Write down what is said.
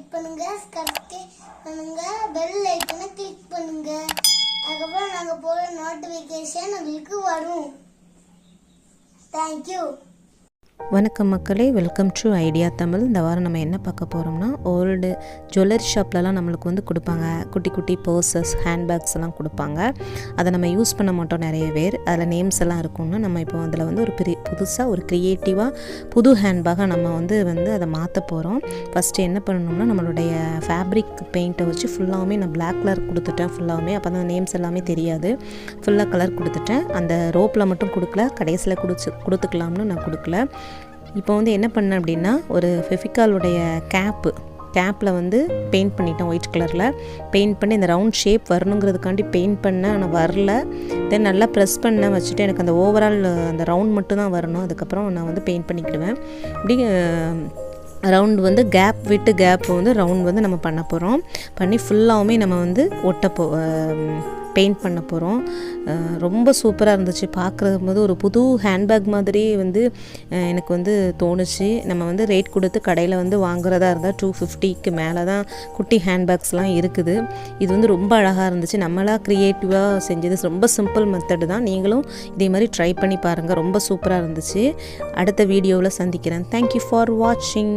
Like பண்ணுங்க. Subscribe பண்ணுங்க. Bell ஐக்கனை கிளிக் பண்ணுங்க. அதுக்கப்புறம் நாங்கள் போகிற நோட்டிஃபிகேஷன் உங்களுக்கு வரும். தேங்க்யூ வணக்கம் மக்களே வெல்கம் டு ஐடியா தமிழ் இந்த வாரம் நம்ம என்ன பார்க்க போகிறோம்னா ஓல்டு ஜுவல்லரி ஷாப்லலாம் நம்மளுக்கு வந்து கொடுப்பாங்க. குட்டி குட்டி பர்சஸ் ஹேண்ட்பேக்ஸ் எல்லாம் கொடுப்பாங்க. அதை நம்ம யூஸ் பண்ண மாட்டோம் நிறைய பேர். அதில் நேம்ஸ் எல்லாம் இருக்கும்னா நம்ம இப்போ அதில் வந்து ஒரு பெரிய புதுசாக ஒரு க்ரியேட்டிவாக புது ஹேண்ட்பேக்காக நம்ம வந்து வந்து அதை மாற்ற போகிறோம் ஃபஸ்ட்டு என்ன பண்ணணும்னா நம்மளுடைய ஃபேப்ரிக் பெயிண்ட்டை வச்சு ஃபுல்லாகவுமே நான் பிளாக் கலர் கொடுத்துட்டேன் ஃபுல்லாகவுமே அப்போ அந்த நேம்ஸ் எல்லாமே தெரியாது. ஃபுல்லாக கலர் கொடுத்துட்டேன். அந்த ரோப்பில் மட்டும் கொடுக்கல. கடைசியில் கொடுத்து கொடுத்துக்கலாம்னு நான் கொடுக்கல. இப்போ வந்து என்ன பண்ணேன் அப்படின்னா ஒரு ஃபெஃபிகாலுடைய கேப்பு கேப்பில் வந்து பெயிண்ட் பண்ணிட்டேன் ஒயிட் கலரில் பெயிண்ட் பண்ணி இந்த ரவுண்ட் ஷேப் வரணுங்கிறதுக்காண்டி பெயிண்ட் பண்ணேன் ஆனால் வரல. தென் நல்லா ப்ரெஸ் பண்ண வச்சுட்டு எனக்கு அந்த ஓவரால் அந்த ரவுண்ட் மட்டும் தான் வரணும். அதுக்கப்புறம் நான் வந்து பெயிண்ட் பண்ணிக்கிடுவேன். இப்படி ரவுண்ட் வந்து கேப் விட்டு கேப் வந்து ரவுண்ட் வந்து நம்ம பண்ண போகிறோம் பண்ணி ஃபுல்லாகவுமே நம்ம வந்து ஒட்ட போ பெயிண்ட் பண்ண போகிறோம் ரொம்ப சூப்பராக இருந்துச்சு. பார்க்குறது போது ஒரு புது ஹேண்ட்பேக் மாதிரி வந்து எனக்கு வந்து தோணுச்சு. நம்ம வந்து ரேட் கொடுத்து கடையில் வந்து வாங்குறதா இருந்தால் டூ ஃபிஃப்டிக்கு மேலே தான் குட்டி ஹேண்ட்பேக்ஸ்லாம் இருக்குது. இது வந்து ரொம்ப அழகாக இருந்துச்சு. நம்மளாக க்ரியேட்டிவாக செஞ்சது ரொம்ப சிம்பிள் மெத்தடு தான். நீங்களும் இதே மாதிரி ட்ரை பண்ணி பாருங்கள் ரொம்ப சூப்பராக இருந்துச்சு. அடுத்த வீடியோவில் சந்திக்கிறேன். தேங்க்யூ ஃபார் வாட்சிங்